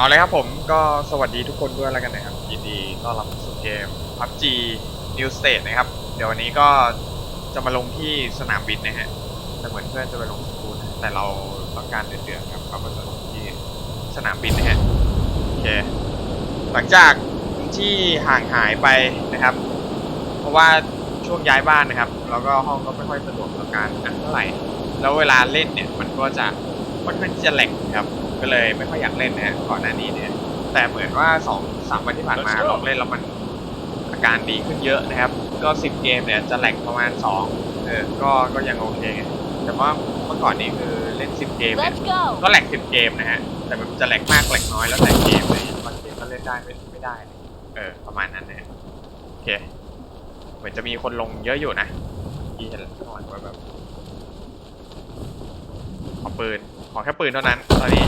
เอาเลยครับผมก็สวัสดีทุกคนด้วยแล้วกันนะครับยินดีต้อนรับสู่เกม PUBG New State นะครับ เดี๋ยววันนี้ก็จะมาลงที่สนามบินนะฮะแต่เหมือนเพื่อนจะไปลงสกูลนแต่เราต้องการเดือดๆครับเราก็จะลงที่สนามบินนะฮะโอเคหลังจากที่ห่างหายไปนะครับ เพราะว่าช่วงย้ายบ้านนะครับ แล้วก็ห้องก็ไม่ค่อยสะดวกต่อการอ่านเท่าไหร่ แล้วเวลาเล่นเนี่ยมันก็จะค่อนข้างที่จะแหลกครับ ก็เลยไม่ค่อยอยากเล่นนะฮะก่อนหน้านี้เนี่ย แต่เหมือนว่าสองสามวันที่ผ่านมา Let's go ลองเล่นแล้วมันอาการดีขึ้นเยอะนะครับ ก็สิบเกมเนี่ยจะแหลกประมาณสองเออก็ก็ยังโอเคไงแต่ว่าเมื่อก่อนนี้คือเล่นสิบเกมเนี่ย Let's go. ก็แหลกสิบเกมนะฮะแต่มันจะแหลกมากแหลกน้อยแล้วแต่เกมเลยบางเกมก็เล่นได้ไม่ไม่ได้ เออประมาณนั้นนะฮะโอเค เหมือนจะมีคนลงเยอะอยู่นะที่เห็นก่อนว่าแบบขอปืน ขอแค่ปืนเท่านั้นตอนนี้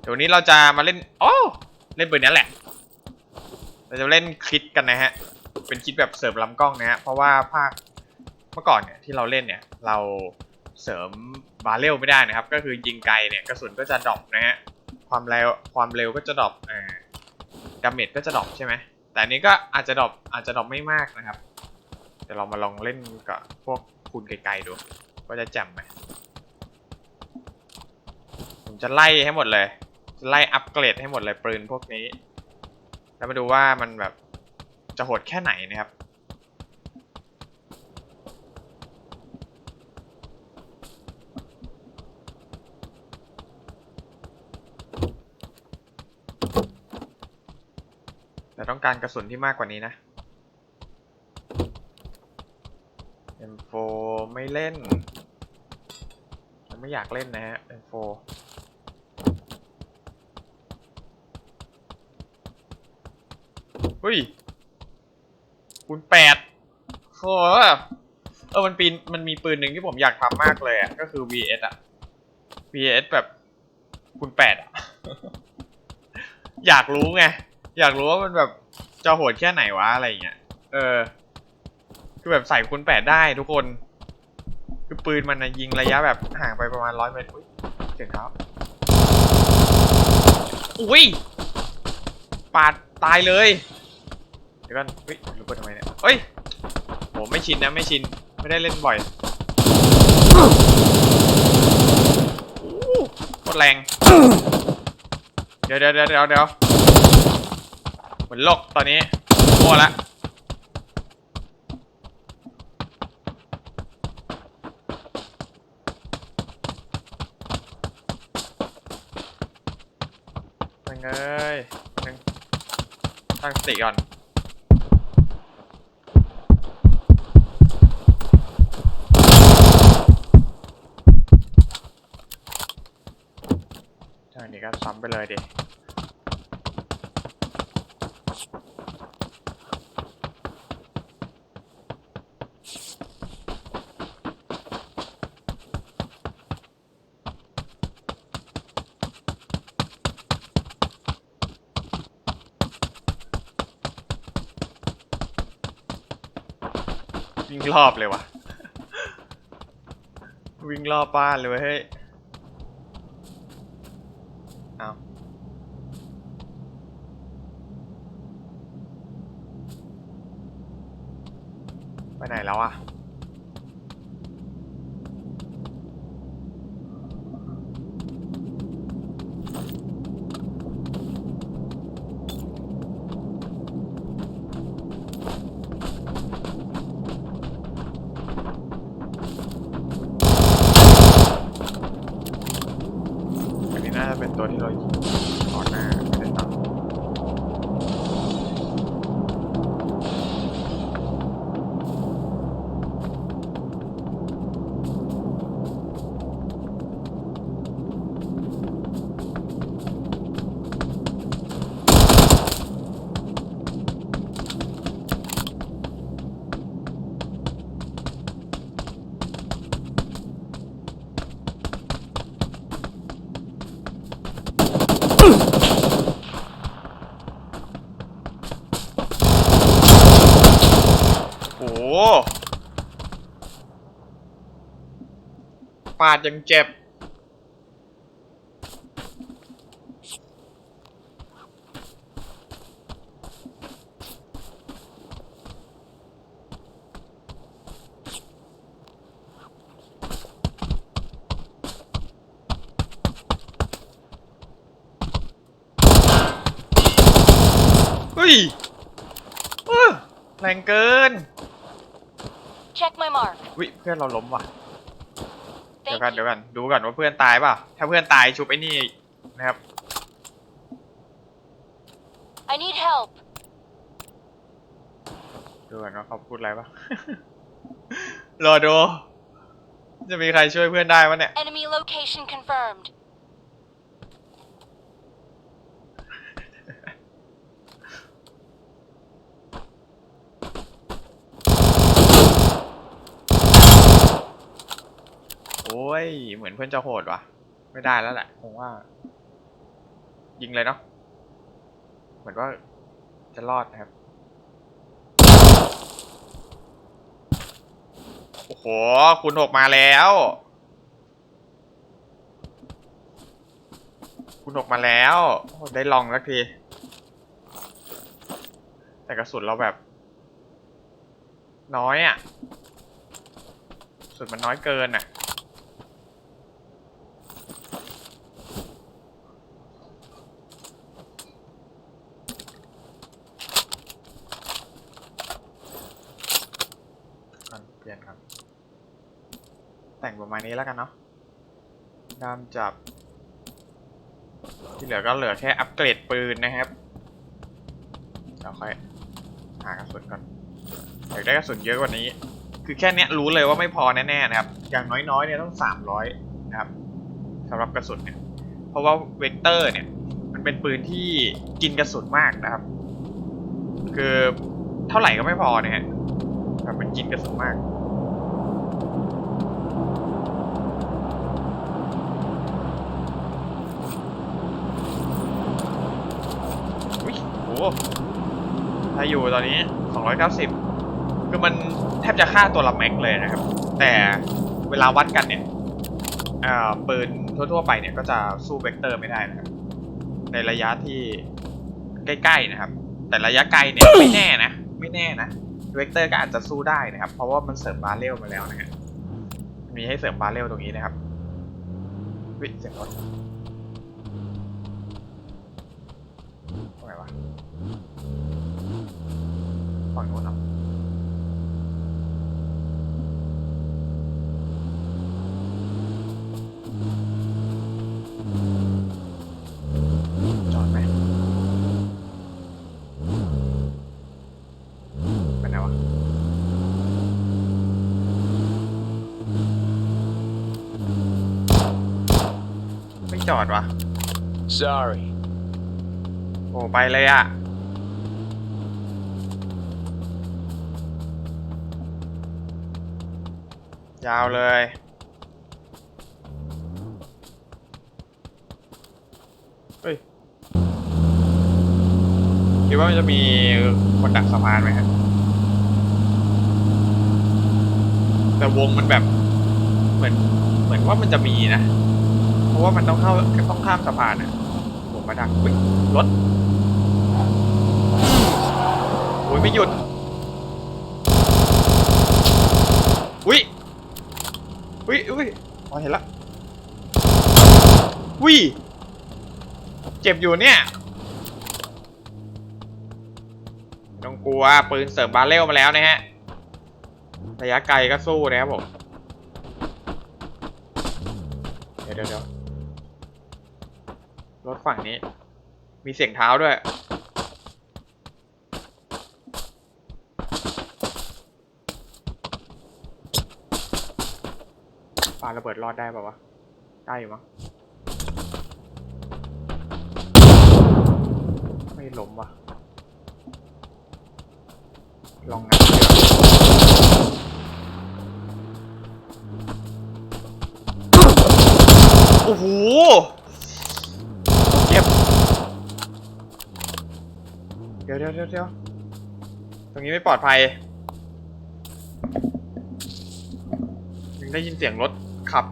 เดี๋ยววันนี้เราจะมาเล่นโอ้เล่นปืนนี้แหละ เราจะเล่นคิดกันนะฮะ เป็นคิดแบบเสริมลำกล้องนะฮะ เพราะว่าภาคเมื่อก่อนเนี่ยที่เราเล่นเนี่ย เราเสริมบาเรลไม่ได้นะครับ ก็คือยิงไกลเนี่ยกระสุนก็จะดรอปนะฮะ ความเร็วความเร็วก็จะดรอปอ่าดาเมจก็จะดรอปใช่ไหม แต่อันนี้ก็อาจจะดรอปอาจจะดรอปไม่มากนะครับ เดี๋ยวเรามาลองเล่นกับพวกคูณไกลๆดูว่าจะแจ่มไหม ผมจะไล่ให้หมดเลยจะไล่อัปเกรดให้หมดเลยปืนพวกนี้ แล้วมาดูว่ามันแบบจะโหดแค่ไหนนะครับแต่ต้องการกระสุนที่มากกว่านี้นะ M4 ไม่เล่น ไม่อยากเล่นนะฮะ M4 ฮ้ยคูณแปดโอ้เออมันปีนมันมีปืนหนึ่งที่ผมอยากทำมากเลยอะก็คือ VS อะ VS แบบคูณแปดอะ อยากรู้ไง อยากรู้ว่ามันแบบจะโหดแค่ไหนวะอะไรเงี้ย เออ คือแบบใส่คูณแปดได้ทุกคน คือปืนมันนะยิงระยะแบบห่างไปประมาณร้อยเมตรอุ้ยเสียงเท้าอุ้ย ปาดตายเลย เดี๋ยวก่อนเฮ้ยรู้ว่าทำไมเนี่ยเฮ้ยโหไม่ชินนะไม่ชิน ไม่ได้เล่นบ่อยโคตรแรง เดี๋ยวเดี๋ยวเดี๋ยวเดี๋ยวเดี๋ยวเหมือนโลกตอนนี้โม่ละยังเอ้ยนึงตั้งสติก่อน ทางนี้ก็ซ้ำ ไปเลยดิวิ่งรอบเลยวะ วิ่งรอบบ้านเลยเว้ยเฮ้ย เอาไปไหนแล้วอะอัน นี้น่ ดยังเจ็บ เฮ้ยแรงเกิน Check my mark. วิเพื่อนเราล้มว่ะ เดี๋ยว Thank กัน you. เดี๋ยวกันดูก่อนว่าเพื่อนตายเปล่าถ้าเพื่อนตายชุบไอ้นี่นะครับ I need help. ดูก่อนว่าเขาพูดอะไรปะ รอดู จะมีใครช่วยเพื่อนได้วะเนี่ย Enemy location confirmed. โอ้ย เหมือนเพื่อนจะโหดวะไม่ได้แล้วแหละผมว่า ยิงเลยเนาะเหมือนว่าจะรอดนะครับ โอ้โห คุณหกมาแล้ว คุณหกมาแล้ว ได้ลองสักที แต่กระสุนเราแบบ น้อยอะ่ะกระสุนมันน้อยเกินอะอนเปลี่ยนครับ แต่งประ มานี้แล้วกันเนาะดามจับ ที่เหลือก็เหลือแค่อัปเกรดปืนนะครับเดี๋ยวค่อยหากระสุนก่อนอยากได้กระสุนเยอะกว่านี้ คือแค่เนี้ยรู้เลยว่าไม่พอแน่ๆนะครับ อย่างน้อยๆเนี่ยต้อง 300 นะครับสำหรับกระสุนเนี่ย เพราะว่าเวกเตอร์เนี่ยมันเป็นปืนที่กินกระสุนมากนะครับ คือเท่าไหร่ก็ไม่พอเนะฮะแบบมันกินกระสุนมาก อุ้ยโห ถ้าอยู่ตอนนี้ 290 คือมันแทบจะฆ่าตัวละแม็กเลยนะครับ แต่เวลาวัดกันเนี่ยอ่าปืนทั่วๆไปเนี่ยก็จะสู้เวกเตอร์ไม่ได้นะครับ ในระยะที่ใกล้ๆนะครับ แต่ระยะไกลเนี่ยไม่แน่นะ ไม่แน่นะ เวกเตอร์ก็อาจจะสู้ได้นะครับ เพราะว่ามันเสริมบาเรลมาแล้วนะฮะมีให้เสริมบาเรลตรงนี้นะครับวิเสียงรถตรงไหนวะ ฝั่งโน้นเหรอจอดไหมไปไหนวะไม่จอดวะ Sorry. โอ้ไปเลยอะ ยาวเลย เฮ้ย คิดว่ามันจะมีคนดักสะพานไหมฮะแต่วงมันแบบ เหมือน เหมือนว่ามันจะมีนะ เพราะว่ามันต้องเข้าต้องข้ามสะพานอะผมมาดักรถโอ้ยไม่หยุด อุ้ยอุ้ ยอุ้ยอ๋อเห็นละอุ้ยเจ็บอยู่เนี่ยต้องกลัวปืนเสริมบาเรลมาแล้วนะฮะระยะไกลก็สู้นะครับผมเดี๋ยวเดี๋ยวเดี๋ยวรถฝั่งนี้ มีเสียงเท้าด้วยาระเบิดรอดได้ป่าวะ ได้อยู่มั้งไม่ล้มว่ะ ลองงัดดูดีกว่าโอ้โห เจ็บ เดี๋ยวเดี๋ยวเดี๋ยวเดี๋ยวตรงนี้ไม่ปลอดภัย ยังได้ยินเสียงรถ ขับ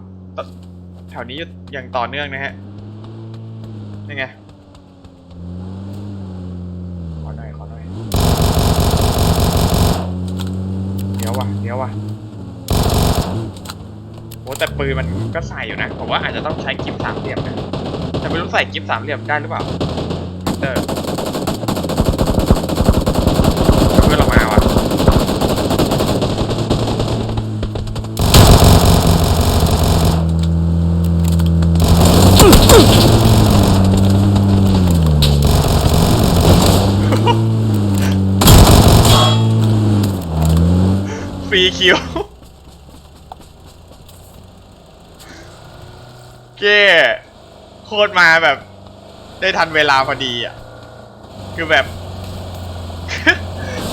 แถวนี้อยู่อย่างต่อเนื่องนะฮะนี่ไงขอหน่อยขอหน่อยเดี๋ยวว่ะเดี๋ยวว่ะโอ้แต่ปืนมันก็ใส่อยู่นะผมว่าอาจจะต้องใช้กิฟสามเหลี่ยมนะแต่ไม่รู้ใส่กิฟสามเหลี่ยมได้หรือเปล่าเตอร์ คิวเก้โคตรมาแบบ ได้ทันเวลาพอดีอะ คือแบบ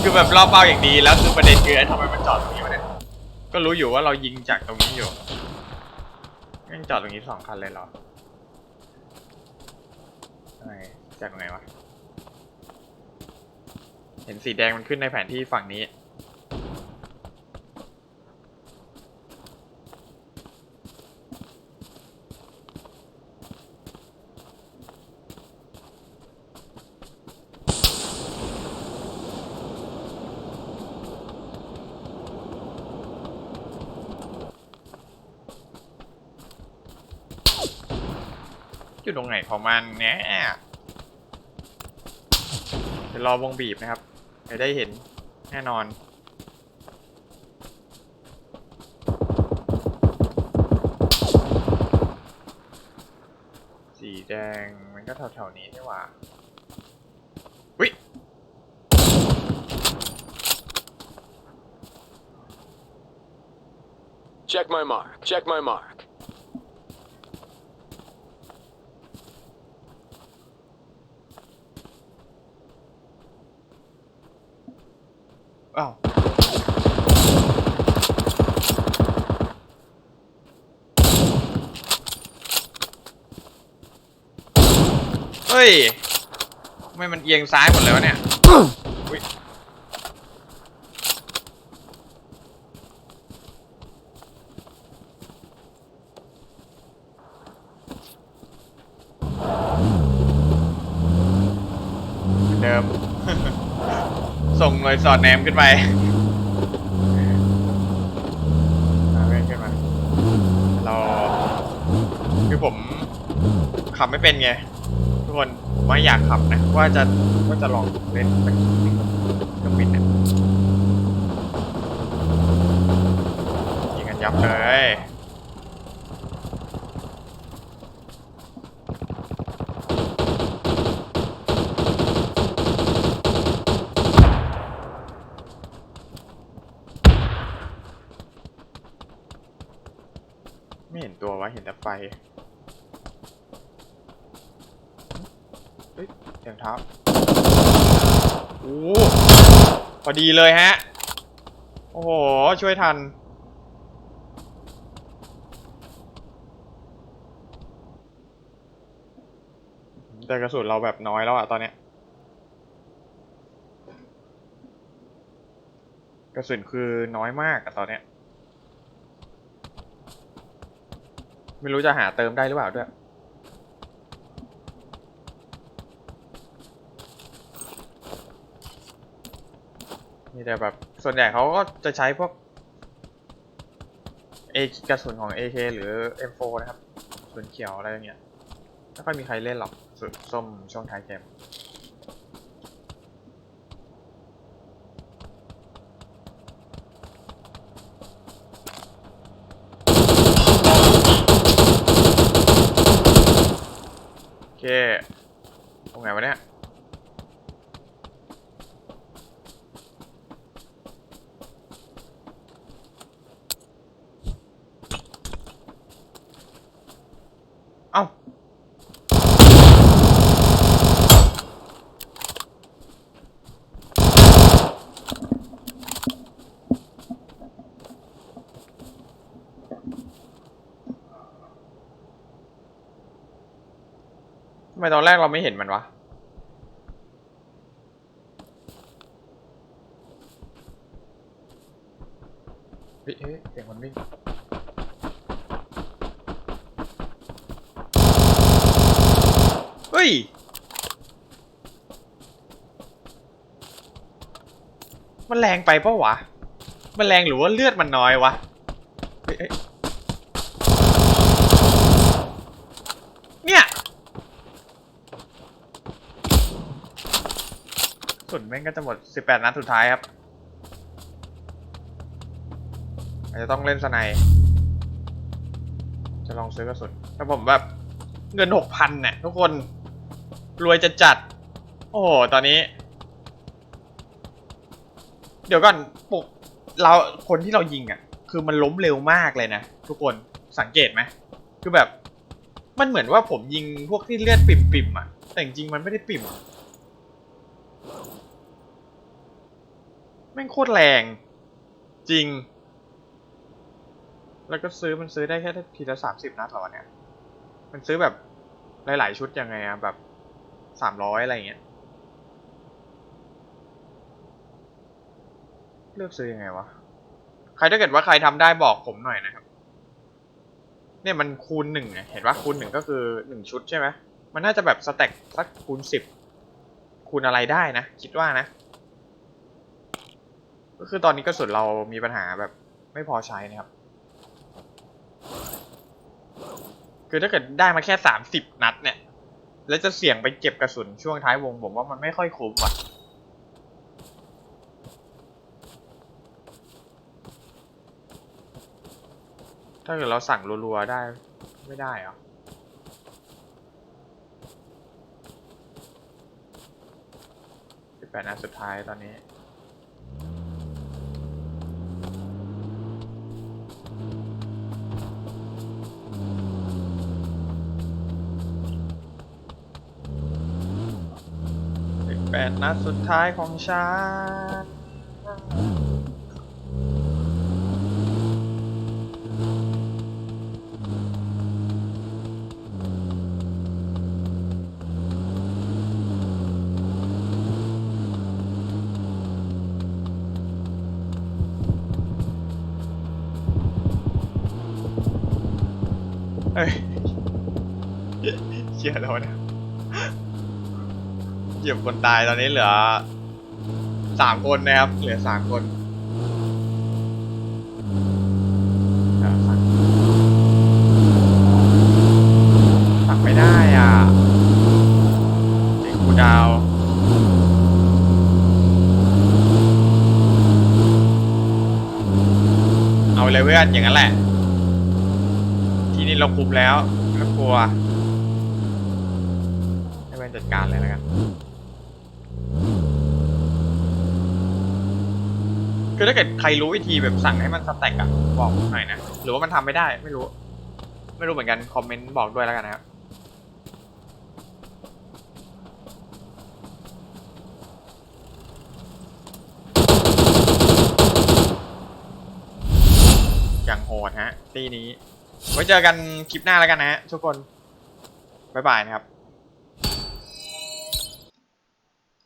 คือแบบรอบเป้าอย่างดีแล้วคือประเด็นคือไอ้ทำไมมันจอดตรงนี้วะเนี่ยก็รู้อยู่ว่าเรายิงจากตรงนี้อยู่ยังจอดตรงนี้สองคันเลยเหรอไมจากตรงไหนวะ เห็นสีแดงมันขึ้นในแผนที่ฝั่งนี้ ไหนของมันเนี่ยเดี๋ยวรอวงบีบนะครับเดี๋ยวได้เห็นแน่นอนสีแดงมันก็แถวๆนี้นี่หว่าวิ Check my mark. Check my mark. อ้าว เฮ้ยทำไม่มันเอียงซ้ายหมดเลยวะเนี่ยอุ๊ยเหมือนเดิม ส่งหน่วยสอดแนมขึ้นไปมาเขึ้นมาเราคือผมขับไม่เป็นไง ทุกคนผมว่าอยากขับนะ ว่าจะว่าจะลองเล่นสักทีนึงเครื่องบินเนี่ยยิงกันยับเลยไม่เห็นตัววะเห็นแต่ไฟ เฮ้ยเสียงเท้าโอ้พอดีเลยฮะ โอ้โห ช่วยทัน แต่กระสุนเราแบบน้อยแล้วอะตอนเนี้ย กระสุนคือน้อยมากอะตอนเนี้ย ไม่รู้จะหาเติมได้หรือเปล่าด้วย มีแต่แบบส่วนใหญ่เขาก็จะใช้พวกเอกระสุนของ AK หรือ M4 นะครับกระสุนเขียวอะไรอย่างเงี้ยไม่ค่อยมีใครเล่นหรอกสุนส้มช่วงท้ายเกม โอเค ตรงไหนวะเนี่ย เอ้า ทำ ไมตอนแรกเราไม่เห็นมันวะ เฮ้ยเสียงคนวิ่งเฮ้ย มันแรงไปปะวะ มันแรงหรือว่าเลือดมันน้อยวะ เฮ้ย สุดแม่งก็จะหมด 18 นัดสุดท้ายครับอาจจะต้องเล่นสไนจะลองซื้อกระสุนแต่ผมแบบเงิน 6,000เนี่ยทุกคนรวยจะจัด โอ้โห ตอนนี้ เดี๋ยวก่อนปุกเราคนที่เรายิงอะ คือมันล้มเร็วมากเลยนะ ทุกคนสังเกตไหมคือแบบ มันเหมือนว่าผมยิงพวกที่เลือดปิ่มๆอะ แต่จริงมันไม่ได้ปิ่มอะแม่งโคตรแรง จริง แล้วก็ซื้อมันซื้อได้แค่ทีละสามสิบนัดหรอวะเนี่ย มันซื้อแบบหลายๆชุดยังไงอะแบบสามร้อยอะไรเงี้ย เลือกซื้อยังไงวะ ใครถ้าเกิดว่าใครทำได้บอกผมหน่อยนะครับ เนี่ยมันคูณหนึ่งไงเห็นว่าคูณหนึ่งก็คือหนึ่งชุดใช่ไหมมันน่าจะแบบสแต็กสักคูณสิบคูณอะไรได้นะ คิดว่านะ ก็คือตอนนี้กระสุนเรามีปัญหาแบบไม่พอใช้นะครับ คือถ้าเกิดได้มาแค่สามสิบนัดเนี่ย แล้วจะเสี่ยงไปเก็บกระสุนช่วงท้ายวงผมว่ามันไม่ค่อยคุ้มว่ะถ้าเกิดเราสั่งรัวๆได้ไม่ได้เหรอสิบแปดนัดสุดท้ายตอนนี้ ดนัดสุดท้ายของฉันเอ้ยเชี่ยแล้วนะ เหยียบคนตายตอนนี้เหลือสามคนนะครับ เหลือสามคนเดี๋ยวสั่งไม่ได้อะติดคูดาวเอาเลยเพื่อนอย่างนั้นแหละ ทีนี้เราคุมแล้วไม่ต้องกลัวให้เพื่อนจัดการเลยแล้วกัน คือถ้าเกิดใครรู้วิธีแบบสั่งให้มันสแต็กอะบอกหน่อยนะ หรือว่ามันทำไม่ได้ไม่รู้ ไม่รู้เหมือนกัน คอมเมนต์บอกด้วยแล้วกันนะครับ อย่างโหดฮะตีนี้ ไว้เจอกันคลิปหน้าแล้วกันนะฮะทุกคน บ๊ายบายนะครับ